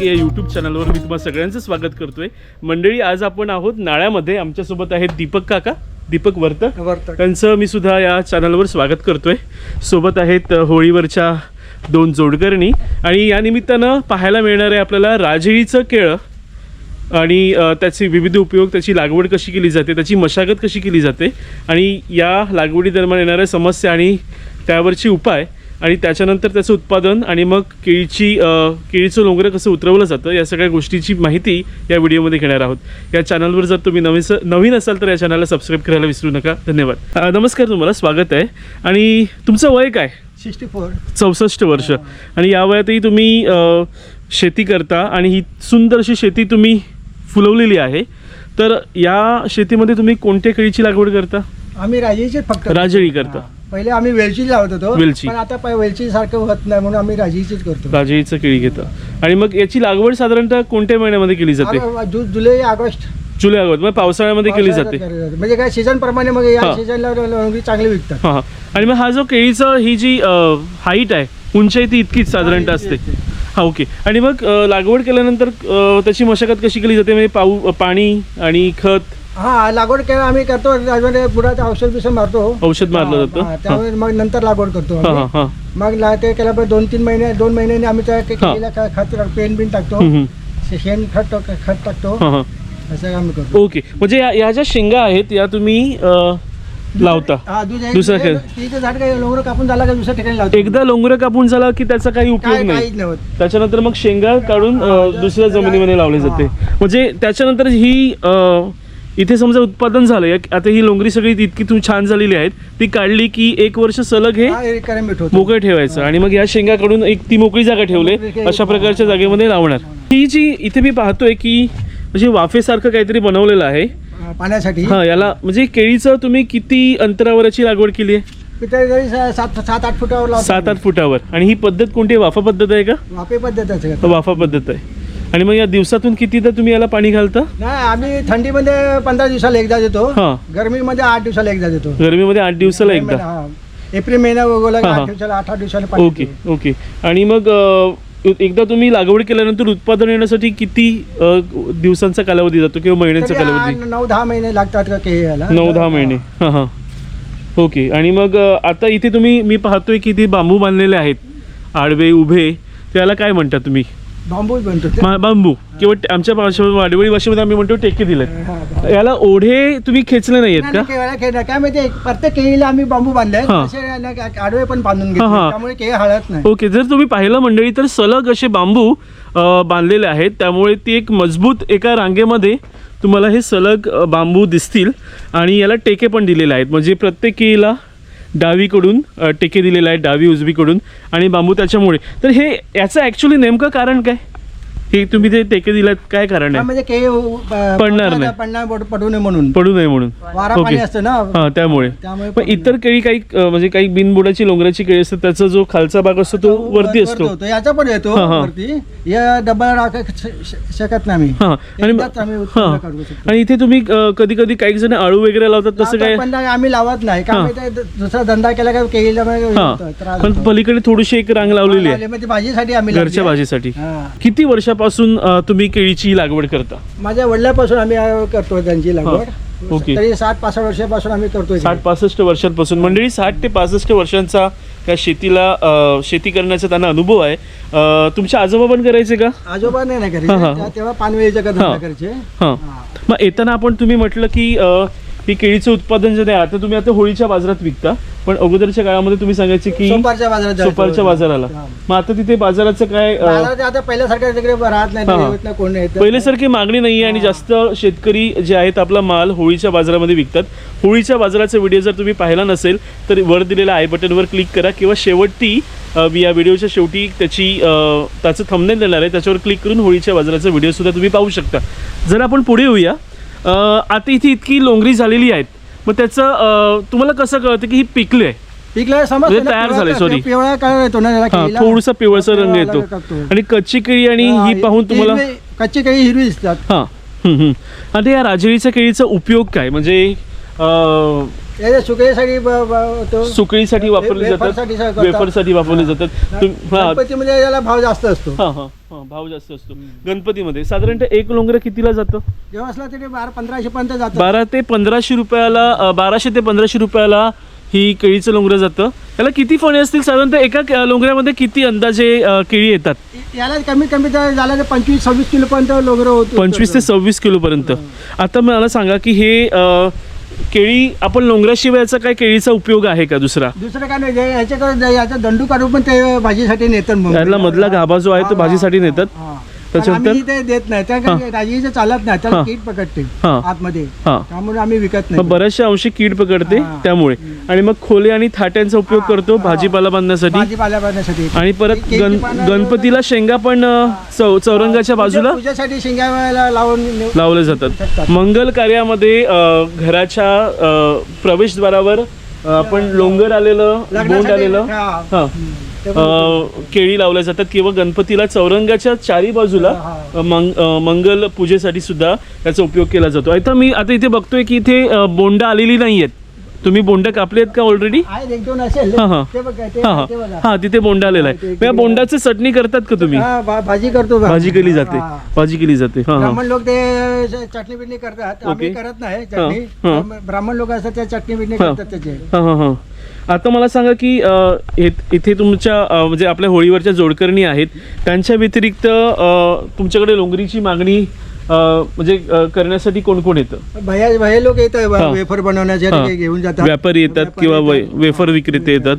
Bag या YouTube चॅनलवर मी तुम्हाला सगळ्यांचं स्वागत करतोय. मंडळी आज आपण आहोत नाळ्यामध्ये. आमच्यासोबत आहेत दीपक काका दीपक वर्तक. वर्तक. त्यांचं मी सुद्धा या चॅनलवर स्वागत करतोय. सोबत आहेत होळीवरच्या दोन जोडकर्णी आणि या निमित्तानं पाहायला मिळणार आहे आपल्याला राजळीचं केळं आणि त्याचे विविध उपयोग त्याची लागवड कशी केली जाते त्याची मशागत कशी केली जाते आणि या लागवडीदरम्यान येणाऱ्या समस्या आणि त्यावरची उपाय आणि त्याच्यानंतर त्याचं उत्पादन आणि मग केळीची केळीचं लोंगरं कसं उतरवलं जातं या सगळ्या गोष्टीची माहिती या व्हिडिओमध्ये घेणार आहोत. या चॅनलवर जर तुम्ही नवीन नवीन असाल तर या चॅनलला सबस्क्राईब करायला विसरू नका. धन्यवाद. नमस्कार तुम्हाला स्वागत आहे. आणि तुमचं वय काय? Sixty four. चौसष्ट वर्ष. आणि या वयातही तुम्ही शेती करता आणि ही सुंदर अशी शेती तुम्ही फुलवलेली आहे. तर या शेतीमध्ये तुम्ही कोणत्या केळीची लागवड करता? आम्ही राजेचीच फक्त. राजळी करता. पहिले आम्ही वेलची लावत होतो वेलची. पण आता वेलची सारखं होत नाही म्हणून आम्ही राजेचीच करतो. राजळीचं केळी घेता. आणि मग याची लागवड साधारणतः कोणत्या महिन्यामध्ये केली जाते? जु- जुलै ऑगस्ट. जुलै ऑगस्ट. मग पावसाळ्यामध्ये केली जाते. पावसाळ्यात म्हणजे काय सीझन प्रमाणे मग या. सीझनला लोंगरी चांगली विकतात. हां हां. आणि मग हा जो केळीचं ही जी हाईट आहे उंचाई ती इतकीच साधारणतः असते. हा ओके. आणि मग अ, लागवड केल्यानंतर अ, त्याची मशागत कशी केली जाते? म्हणजे पाऊ पाणी आणि खत? हा लागवड केला आम्ही करतो बुडाचं औषध बिषध मारतो. औषध मारलं जातं? हा, त्यामुळे मग नंतर लागवड करतो हां आम्ही. हां मग ला- ते केल्या पण दोन तीन महिने दोन महिन्यांनी आम्ही त्या के- हा. केळीला खा- खत टाक- पेन बिन टाकतो. हम्म, हम्म. शेण खत टाक- खत टाकतो. हां हां. असं आम्ही करतो. ओके. म्हणजे या या ज्या शेंगा आहेत या तुम्ही अ, लावता? हा, दुसरं- दुसरं काय? तिचं झाड काही लोंगर कापून झाला का दुसऱ्या ठिकाणी लावतो? एकदा लोंगरं कापून झाला की त्याचा काही उपयोग काय नाही. काहीच त्याच्यानंतर मग शेंगा काढून अ, दुसऱ्या जमिनीमध्ये लावले जाते. म्हणजे त्याच्यानंतर ही अ, इथे समजा उत्पादन झालं आता ही लोंगरी सगळी इतकी तुम्ही छान झालेली आहेत ती काढली की एक वर्ष सलग हे मोकळं ठेवायचं. आणि मग या शेंगा काढून एक ती मोकळी जागा ठेवले अशा प्रकारच्या जागेमध्ये लावणार. ही. जी इथे मी पाहतोय की म्हणजे वाफेसारखं काहीतरी बनवलेलं आहे. हा, पाण्यासाठी. हा याला म्हणजे केळीचं तुम्ही किती अंतरावर याची लागवड केली आहे? सात सात आठ फुटावर सात आठ फुटावर. आणि ही पद्धत कोणती वाफा पद्धत आहे का? वापे पद्धत. वाफा पद्धत आहे. आणि मग या दिवसातून कितीदा तुम्ही याला पाणी घालता? नाही आम्ही थंडीमध्ये पंधरा दिवसाला एकदा देतो. हा. गरमीमध्ये आठ दिवसाला एकदा देतो. गरमीमध्ये आठ दिवसाला एकदा? हा. एप्रिल महिना हा, हा. आठ दिवसाला आठ आठ दिवसाला पाणी ओके देतो. ओके. आणि मग अ, एकदा तुम्ही लागवड केल्यानंतर उत्पादन येण्यासाठी किती अ, दिवसांचा कालावधी जातो किंवा महिन्यांचा तरी कालावधी? नऊ दहा महिने लागतात का के याला? नऊ दहा महिने. हां हां. ओके. आणि मग अ, आता इथे तुम्ही मी पाहतोय की ते बांबू बांधलेले आहेत. आडवे उभे. त्याला काय म्हणता तुम्ही? बनतो ते. बांबू किंवा टे- आमच्या भाषेमध्ये वाडवळी भाषेमध्ये आम्ही म्हणतो टेके दिले. याला ओढे तुम्ही खेचले नाही आहेत नाही, का नाही. काय माहिती प्रत्येक केळीला आम्ही बांबू बांधले हा. असे ना- ना- आडवे पण बांधून हा, हा. त्यामुळे केळी हळत नाही ओके जर तुम्ही पाहिलं मंडळी तर सलग असे बांबू अ, बांधलेले आहेत त्यामुळे ती एक मजबूत एका रांगेमध्ये तुम्हाला हे सलग अ, बांबू दिसतील आणि याला टेके पण दिलेले आहेत म्हणजे प्रत्येक केळीला डावीकडून टेके दिलेला आहे डावी उजवीकडून आणि बांबू त्याच्यामुळे. तर हे याचं ॲक्च्युली नेमकं कारण काय? हे तुम्ही ते टेके दिलात काय कारण आहे? म्हणजे पडणार नाही. पडणार पड- नये म्हणून. पडू नये म्हणून. वारा. पाणी असतं ना. हां त्यामुळे. पण इतर केळी काही म्हणजे काही बिनबुडाची लोंगराची केळी असतात त्याचा जो खालचा भाग असतो तो वरती असतो. याचा पण येतो. वरती. या राखू श- शकत नाही आम्ही. आणि. आणि इथे तुम्ही कधी कधी काही जण आळू वगैरे लावतात तसं काय? पण आम्ही लावत नाही. दुसरा धंदा केला का केळीला पण. पलीकडे थोडीशी एक रांग लावलेली आहे. म्हणजे भाजीसाठी आम्ही घरच्या. भाजीसाठी. किती अ, तुम्ही केळीची लागवड करता माझ्या वडिलापासून आम्ही अं, करतो त्यांची. लागवड ओके. तरी सात पासष्ट वर्षापासून आम्ही करतोय साठ पासष्ट वर्षांपासून मंडळी साठ ते पासष्ट वर्षांचा त्या शेतीला अ, शेती करण्याचा त्यांना अनुभव आहे अ, तुमचे आजोबा पण करायचे का आजोबा नाही ना हा, हा. करायचे तेव्हा पानवेलीच्या हा. धंदा करायचे हां हा. मग येताना आपण तुम्ही म्हटलं की अ, ही केळीचं उत्पादन जे आहे आता तुम्ही आता होळीच्या बाजारात विकता पण अगोदरच्या काळामध्ये तुम्ही सांगायचे की सोमवारच्या बाजारात जायचो. सुपारच्या बाजाराला हा. मग आता तिथे बाजाराचं काय अ, बाजारात आता पहिल्यासारखं तिकडे राहत नाही हा. येत नाही कोण नाही येत. पहिल्यासारखी मागणी नाही आणि जास्त शेतकरी जे आहेत आपला माल होळीच्या बाजारामध्ये विकतात होळीच्या बाजाराचा व्हिडिओ जर तुम्ही पाहिला नसेल तर वर दिलेल्या आय बटनवर क्लिक करा किंवा शेवटी अ, मी या व्हिडिओच्या शेवटी त्याची अ, त्याचं थंबनेल देणार आहे त्याच्यावर क्लिक करून होळीच्या बाजाराचा व्हिडिओसुद्धा तुम्ही पाहू शकता जर आपण पुढे येऊया आता इथे इतकी लोंगरी झालेली आहेत मग त्याचं तुम्हाला कसं कळतं की ही पिकले आहे पिकलं म्हणजे तयार. पिवळा येतो ना हा केळीला. थोडंसं पिवळसर रंग पिवळा येतो. आणि कच्ची केळी आणि हा, पाहून तुम्हाला कच्ची केळी हिरवी दिसतात हां हम्म, हम्म. आता या राजळीच्या केळीचा उपयोग काय म्हणजे अं, याच्या सुकळीसाठी ब- ब- तो सुकळीसाठी वापरली वे- जातात वेफरसाठी सगळं करतात. वेफरसाठी वापरली जातात. तुम- हा. गणपतीमध्ये याला भाव जास्त असतो. हा हा. हा भाव जास्त असतो. गणपतीमध्ये साधारणतः एक लोंगर कितीला जातं? जेव्हा असला तरी बारा पंधराशे पर्यंत जातं. बारा ते पंधराशे रुपयाला अ, बाराशे ते पंधराशे रुपयाला ही केळीचं लोंगरं जातं. त्याला किती फणे असतील? साधारणतः एका के- लोंगऱ्यामध्ये किती अंदाजे अ, केळी येतात? याला कमीत कमी जर झालं तर पंचवीस सव्वीस किलो पर्यंत लोगर होतो पंचवीस ते सव्वीस किलोपर्यंत. आता मला सांगा की हे अ, केळी आपण लोंगराशिवाय याचा काय केळीचा उपयोग आहे का दुसरा? दुसरं काय नाही याच्याकडे याचा दंडू काढून पण ते भाजीसाठी नेतात मधला गाभा जो आहे तो भाजीसाठी नेतात. त्याच्यानंतर? आम्ही ते देत नाही त्या चालत नाही त्याला हा. कीड पकडते हा. आतमध्ये हा त्यामुळे आम्ही विकत मग नाही बऱ्याचशा अंशी कीड पकडते हा. त्यामुळे आणि मग खोले आणि थाट्यांचा उपयोग हा, करतो हा. भाजीपाला बांधण्यासाठी भाजीपाला आणि परत गण पानं- गणपतीला शेंगा पण अ, चौ चौरंगाच्या बाजूला पूजा- पूजेसाठी लावून नेऊ- लावले जातात. मंगल कार्यामध्ये अ, घराच्या अ, प्रवेशद्वारावर अ, आपण लोंगर आलेलं बोंड लग्नासाठी- आलेलं हा. हा केळी लावल्या जातात किंवा गणपतीला चौरंगाच्या चारी बाजूला मंग मंगल पूजेसाठी सुद्धा त्याचा उपयोग केला जातो. आता मी आता इथे बघतोय की इथे बोंड आलेली नाहीयेत. तुम्ही बोंड कापली आहेत का ऑलरेडी हा, तिथे बोंड आलेला आहे. बोंडाची चटणी करतात का तुम्ही? हा, भाजी करतो. भाजी केली जाते. भाजी केली जाते. ब्राह्मण लोक ते चटणी बिटणी करतात. करत नाही. ब्राह्मण लोक असतात त्या चटणी बिटणी. करतात त्याचे. हा हा हा. आता मला सांगा की इथे तुमच्या म्हणजे आपल्या होळीवरच्या जोडकर्णी आहेत त्यांच्या व्यतिरिक्त तुमच्याकडे लोंगरीची मागणी म्हणजे करण्यासाठी कोण कोण येतं? भया भया लोक येत हा. वेफर. बनवण्यासाठी घेऊन जातात. व्यापारी येतात किंवा येतात. वेफर विक्रेते येतात.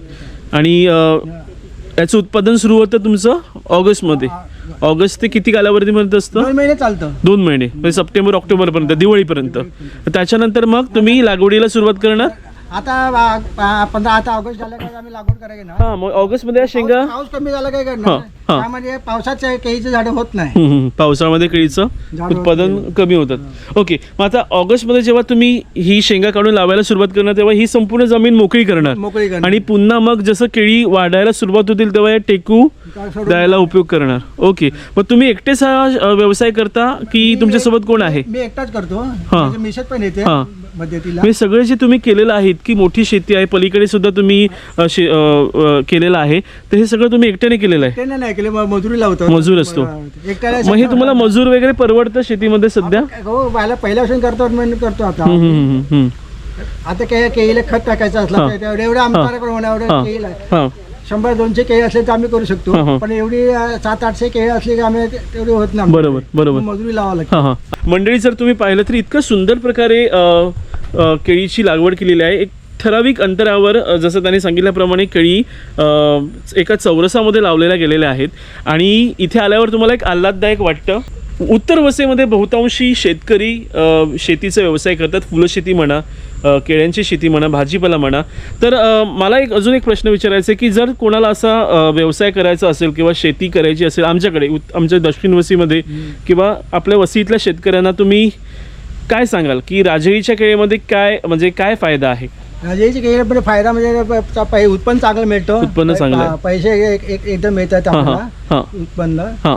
आणि याचं उत्पादन सुरू होतं तुमचं ऑगस्टमध्ये. ऑगस्ट ते किती कालावधीपर्यंत असतं? दोन महिने चालतं. दोन महिने. म्हणजे सप्टेंबर ऑक्टोबरपर्यंत दिवाळीपर्यंत. त्याच्यानंतर मग तुम्ही लागवडीला सुरुवात करणार? आता पंधरा आता ऑगस्ट झाला का आम्ही लागवड करायची ना? हा मग ऑगस्टमध्ये या शेंगा पाऊस कमी झाला काय करणार? हा. त्यामध्ये पावसात केळीचे झाडं होत नाही. हम्म, हम्म. पावसाळ्यामध्ये केळीचं झाडं उत्पादन कमी होतात. ओके मग आता ऑगस्टमध्ये जेव्हा तुम्ही ही शेंगा काढून लावायला सुरुवात करणार तेव्हा ही संपूर्ण जमीन मोकळी करणार. मोकळी करणार. आणि पुन्हा मग जसं केळी वाढायला सुरुवात होतील तेव्हा या टेकू सोडून- द्यायला उपयोग करणार. ओके मग तुम्ही एकटेच हा अ, व्यवसाय करता की तुमच्यासोबत कोण आहे? मी एकटाच करतो. माझे मिसेस पण येते. हा. मदतीला म्हणजे सगळे जे तुम्ही केलेलं आहे इतकी मोठी शेती आहे पलीकडे सुद्धा तुम्ही अ, शे- अ, अ, केलेलं आहे तर हे सगळं तुम्ही एकट्याने केलेलं आहे? नाही केले मजुरी लावतो मजूर असतो. एकट्याला मग हे तुम्हाला मजूर वगैरे परवडतं शेतीमध्ये सध्या? हो पहिला पहिल्यापासून करतो म्हणून करतो आता. हम्म, हम्म, हम्म, हम्म. आता काय केळीला खत टाकायचं हा. असलं तर एवढं आमच्याकडे होणार हा, एवढं केळीला. हा. शंभर दोनशे केळी असले तर आम्ही करू हा, हा. शकतो पण एवढी अं, सात आठशे केळी असली की आम्ही ते- तेवढी होत नाही. बरोबर, बरोबर. मजुरी लागते. हा हा. मंडळी जर तुम्ही पाहिलं तर इतकं सुंदर प्रकारे अ, अ, केळीची लागवड केलेली आहे. एक ठराविक अंतरावर अ, जसं त्यांनी सांगितल्याप्रमाणे केळी अ, एका चौरसामध्ये लावलेल्या गेलेल्या आहेत. आणि इथे आल्यावर तुम्हाला एक आल्हाददायक वाटतं. उत्तर वसईमध्ये बहुतांशी शेतकरी अ, शेतीचा व्यवसाय करतात. फुलं शेती म्हणा केळ्यांची शेती म्हणा भाजीपाला म्हणा. तर मला एक अजून एक प्रश्न विचारायचा आहे की जर कोणाला असा व्यवसाय करायचा असेल किंवा शेती करायची असेल आमच्याकडे आमच्या दक्षिण वसीमध्ये किंवा आपल्या वसीतल्या शेतकऱ्यांना तुम्ही काय सांगाल? की राजळीच्या केळीमध्ये काय म्हणजे काय फायदा आहे? राजाची केळी पण फायदा म्हणजे उत्पन्न चांगलं मिळतं. उत्पन्न चांगलं पैसे एक- एक- एकदम मिळतात उत्पन्न. हां.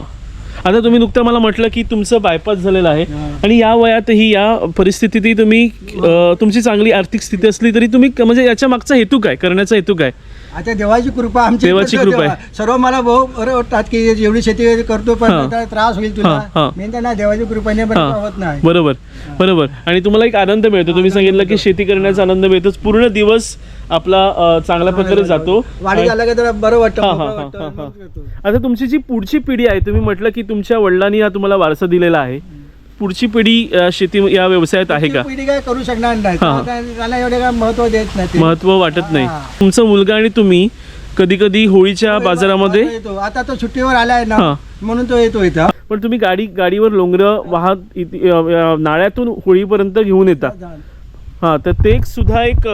आता तुम्ही नुकतं मला म्हटलं की तुमचं बायपास झालेलं आहे. आणि या वयातही या परिस्थितीतही तुम्ही अ, तुमची चांगली आर्थिक स्थिती असली तरी तुम्ही क- म्हणजे याच्या मागचा हेतू काय करण्याचा हेतू काय आता देवाची कृपा आमची देवाची कृपा आहे. देवा- सर्व मला भाऊ बरं वाटतात की एवढी शेती करतो पण हां. त्रास होईल हां, तुला. मी तर नाही देवाची कृपाने पण हां. होत नाही बरोबर बरोबर आणि तुम्हाला एक आनंद मिळतो तुम्ही सांगितलं की शेती करण्याचा आनंद मिळतोच पूर्ण दिवस आपला चांगल्या प्रकारे जातो. वाढी झालं का जरा बरं वाटतं. आता तुमची जी पुढची पिढी आहे तुम्ही म्हटलं की तुमच्या वडिलांनी हा तुम्हाला वारसा दिलेला आहे. पुढची पिढी शेती या व्यवसायात आहे का? पिढी काय करू शकणार नाही. त्याला एवढे काय महत्त्व देत नाही. महत्त्व वाटत नाही. तुमचा मुलगा आणि तुम्ही कधी कधी होळीच्या बाजारामध्ये आता तो सुट्टीवर आलाय ना. म्हणून तो येतो इथं. पण तुम्ही गाडी गाडीवर लोंगरं वाहत नाळ्यातून होळीपर्यंत घेऊन येता. हां तर ते सुद्धा एक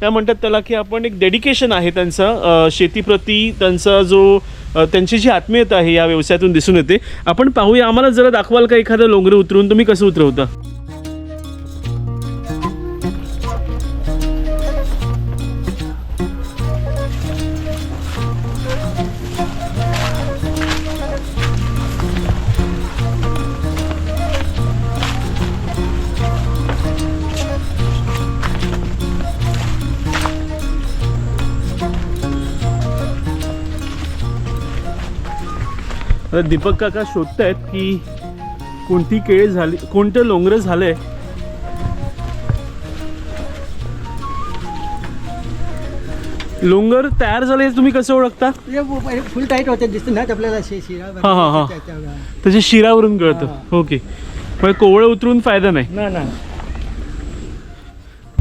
काय म्हणतात त्याला की आपण एक डेडिकेशन आहे त्यांचं शेतीप्रती त्यांचा जो त्यांची जी आत्मीयता आहे या व्यवसायातून दिसून येते. आपण पाहूया आम्हाला जरा दाखवाल का एखादं लोंगरं उतरून? तुम्ही कसं उतरवता? आता दीपक काका शोधतायत की कोणती केळी झाली कोणतं लोंगरं झालंय लोंगर तयार झाले तुम्ही कसं ओळखता? फुल टाईट होते दिसते ना आपल्याला शे शिरा हा, हा, हा. त्या- त्या- त्याच्या शिरावरून कळतं. ओके. पण कोवळं उतरून फायदा नाही. ना ना.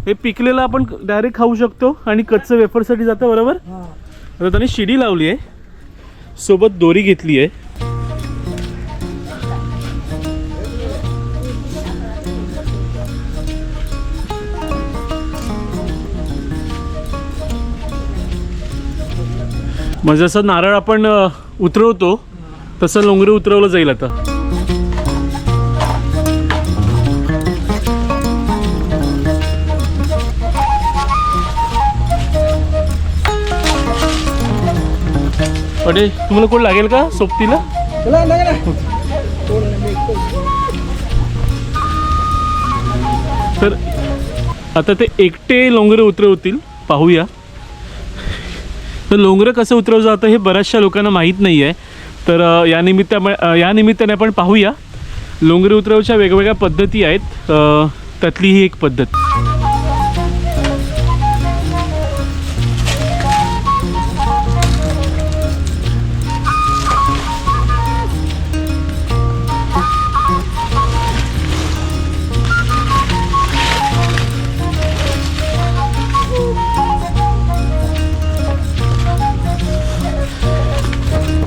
हे पिकलेलं आपण डायरेक्ट खाऊ शकतो आणि कच्चं वेफरसाठी जातं बरोबर? हा. आता त्याने शिडी लावली आहे. सोबत दोरी घेतली आहे. म्हणजे जसं नारळ आपण उतरवतो तसं लोंगरे उतरवलं जाईल आता. अरे तुम्हाला कोण लागेल का सोबतीला? तर आता ते एकटे लोंगरे उतरवतील पाहूया. तर लोंगरं कसं उतरवलं जातं हे बऱ्याचशा लोकांना माहीत नाही आहे तर या निमित्ता या निमित्ताने आपण पाहूया. लोंगरे उतरवच्या वेगवेगळ्या पद्धती आहेत. त्यातली ही एक पद्धत.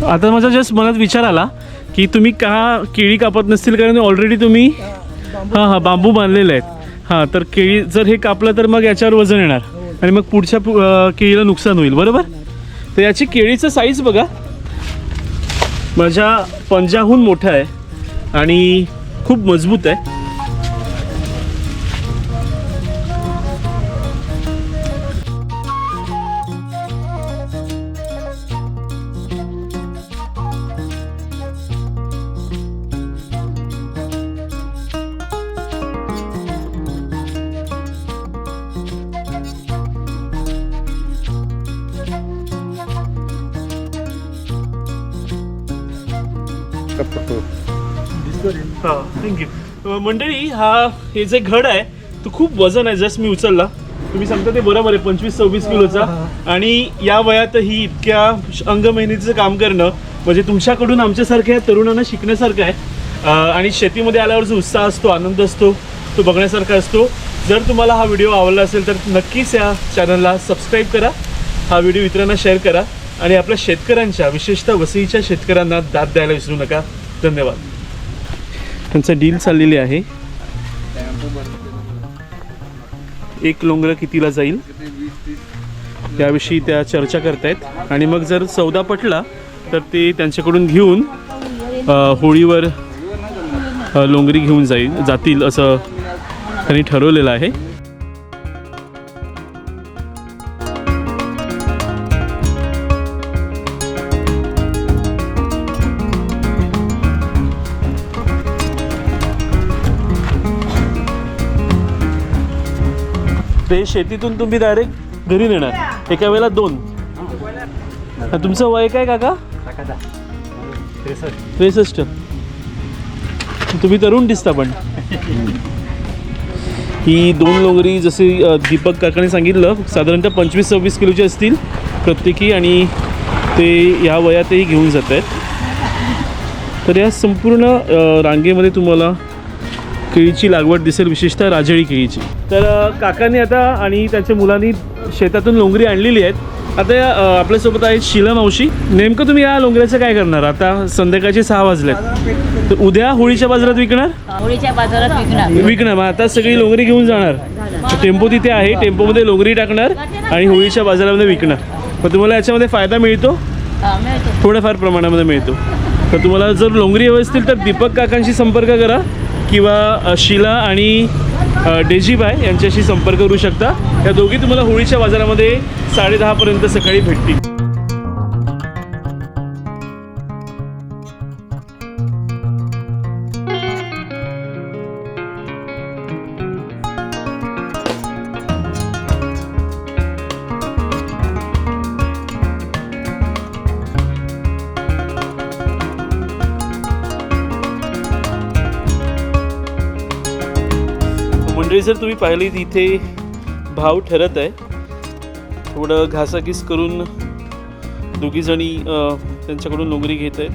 आता माझा जस्ट मनात विचार आला की तुम्ही का केळी कापत नसतील? कारण ऑलरेडी तुम्ही हां हां बांबू बांधलेले आहेत. हां तर केळी जर हे कापलं तर मग याच्यावर वजन येणार. आणि मग पुढच्या पु- केळीला नुकसान होईल. बरोबर? तर याची केळीचं साईज बघा. माझ्या पंजाहून मोठा आहे. आणि खूप मजबूत आहे. हां थँक्यू मंडळी हा हे जे घड आहे तो खूप वजन आहे जस्ट मी उचलला. तुम्ही सांगता ते बरोबर आहे पंचवीस सव्वीस किलोचा. आणि या वयातही इतक्या अंग मेहनतीचं काम करणं म्हणजे तुमच्याकडून आमच्यासारख्या तरुणांना शिकण्यासारखं आहे. आणि शेतीमध्ये आल्यावर जो उत्साह असतो आनंद असतो तो बघण्यासारखा असतो. जर तुम्हाला हा व्हिडिओ आवडला असेल तर नक्कीच या चॅनलला सबस्क्राईब करा. हा व्हिडिओ इतरांना शेअर करा. आणि आपल्या शेतकऱ्यांच्या विशेषतः वसईच्या शेतकऱ्यांना दाद द्यायला विसरू नका. धन्यवाद. त्यांचं डील चाललेली आहे. एक लोंगर कितीला जाईल? त्याविषयी त्या चर्चा करतायत. आणि मग जर सौदा पटला तर ते त्यांच्याकडून घेऊन होळीवर लोंगरी घेऊन जाईल जातील असं त्यांनी ठरवलेलं आहे. ते शेतीतून तुम्ही डायरेक्ट घरी नेणार. एका वेळेला दोन. तुमचं वय काय काका? त्रेसष्ट. तुम्ही तरुण दिसता पण. ही दोन लोंगरी जसे दीपक काकाने सांगितलं साधारणतः पंचवीस सव्वीस किलोचे असतील प्रत्येकी आणि ते या वयातही घेऊन जात आहेत तर या संपूर्ण रांगेमध्ये तुम्हाला केळीची लागवड दिसेल विशेषतः राजळी केळीची. तर काकांनी आता आणि त्यांच्या मुलांनी शेतातून लोंगरी आणलेली आहेत. आता आपल्यासोबत आहेत शिला मावशी. नेमकं तुम्ही या लोंगऱ्याचं काय करणार? आता संध्याकाळचे सहा वाजलेत. तर उद्या होळीच्या बाजारात विकणार? होळीच्या बाजारात विकणार. विकणार. मग आता सगळी लोंगरी घेऊन जाणार. टेम्पो तिथे आहे. टेम्पोमध्ये लोंगरी टाकणार आणि होळीच्या बाजारामध्ये विकणार. मग तुम्हाला याच्यामध्ये फायदा मिळतो? हा, मिळतो. थोड्याफार प्रमाणामध्ये मिळतो. तर तुम्हाला जर लोंगरी हवी असतील तर दीपक काकांशी संपर्क करा. किंवा शिला आणि डेजीबाय यांच्याशी संपर्क करू शकता. या दोघी तुम्हाला होळीच्या बाजारामध्ये साडेदहापर्यंत सकाळी भेटतील. मंडळी जर तुम्ही पाहिली इथे भाव ठरत आहे. थोडं घासाघीस करून दोघीजणी त्यांच्याकडून नोकरी घेत आहेत.